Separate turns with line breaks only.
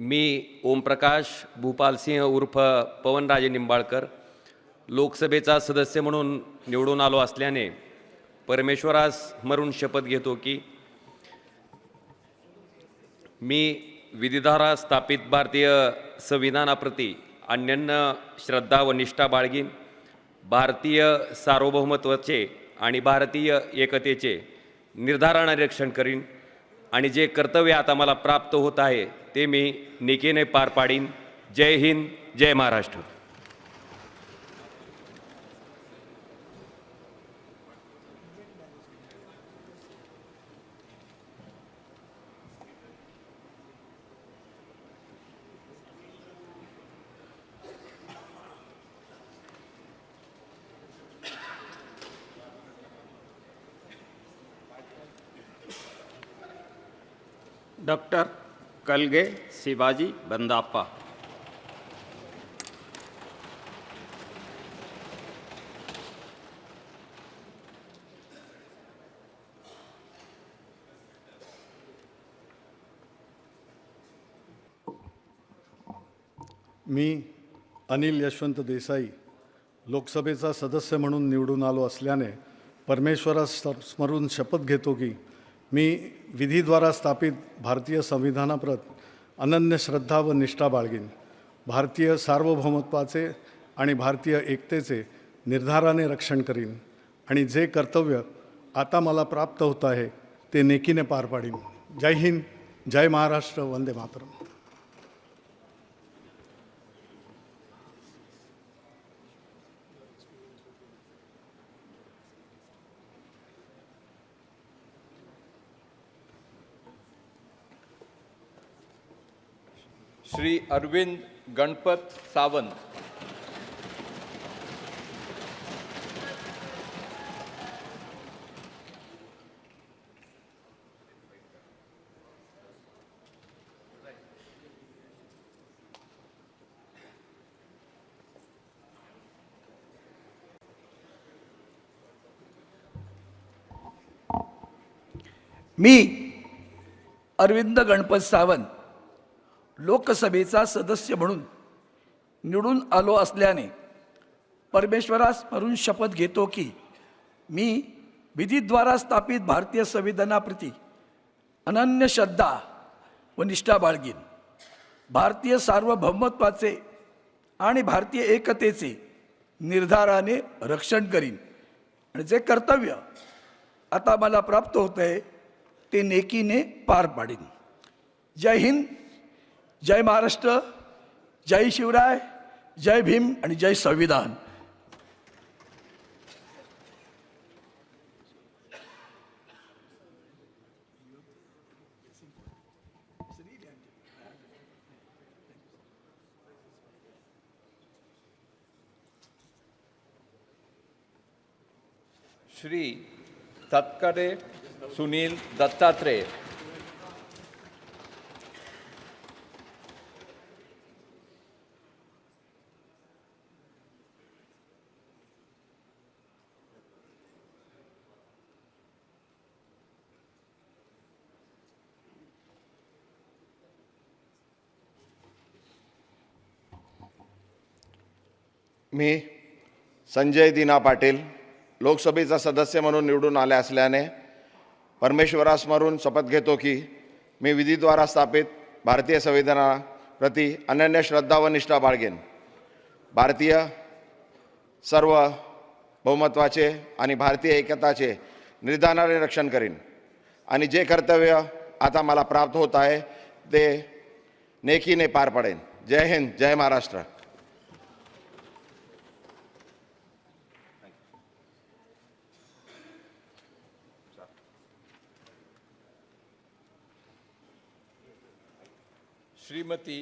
मी ओमप्रकाश भूपालसिंह उर्फ पवनराजे निंबाळकर लोकसभेचा सदस्य म्हणून निवडून आलो असल्याने परमेश्वरास मरून शपथ घेतो की मी विधिधारा स्थापित भारतीय संविधानाप्रती अन्यन्य श्रद्धा व निष्ठा बाळगीन. भारतीय सार्वभौमत्वाचे आणि भारतीय एकतेचे निर्धाराने रक्षण करीन आणि जे कर्तव्य आता मला प्राप्त होत आहे ते मी निकेने पार पाडीन. जय हिंद जय महाराष्ट्र.
डॉक्टर कलगे शिवाजी बंदाप्पा।
मी अनिल यशवंत देसाई लोकसभेचा सदस्य म्हणून निवडून आलो असल्याने परमेश्वरास स्मरून शपथ घेतो की मी विधीद्वारा स्थापित भारतीय संविधानाप्रत अनन्य श्रद्धा व निष्ठा बाळगीन. भारतीय सार्वभौमत्वाचे आणि भारतीय एकतेचे निर्धाराने रक्षण करीन आणि जे कर्तव्य आता मला प्राप्त होत आहे ते नेकीने पार पाडीन. जय हिंद जय महाराष्ट्र वंदे मातरम.
श्री अरविंद गणपत सावंत.
मी अरविंद गणपत सावंत. लोकसभेचा सदस्य म्हणून निवडून आलो असल्याने परमेश्वरास स्मरून शपथ घेतो की मी विधीद्वारा स्थापित भारतीय संविधानाप्रती अनन्य श्रद्धा व निष्ठा बाळगीन. भारतीय सार्वभौमत्वाचे आणि भारतीय एकतेचे निर्धाराने रक्षण करीन. आणि जे कर्तव्य आता मला प्राप्त होत आहे ते नेकीने पार पाडीन. जय हिंद. जय महाराष्ट्र जय शिवराय जय भीम आणि जय संविधान.
श्री तत्करे सुनील दत्तात्रेय.
मी संजय दिना पाटील लोकसभेचा सदस्य म्हणून निवडून आले असल्याने परमेश्वरास्मरून शपथ घेतो की मी विधीद्वारा स्थापित भारतीय संविधानाप्रती अनन्य श्रद्धा व निष्ठा बाळगेन. भारतीय सर्व बहुमत्वाचे आणि भारतीय एकताचे निर्धानाने रक्षण करीन. आणि जे कर्तव्य आता मला प्राप्त होत आहे ते नेकीने पार पडेन. जय हिंद जय महाराष्ट्र.
श्रीमती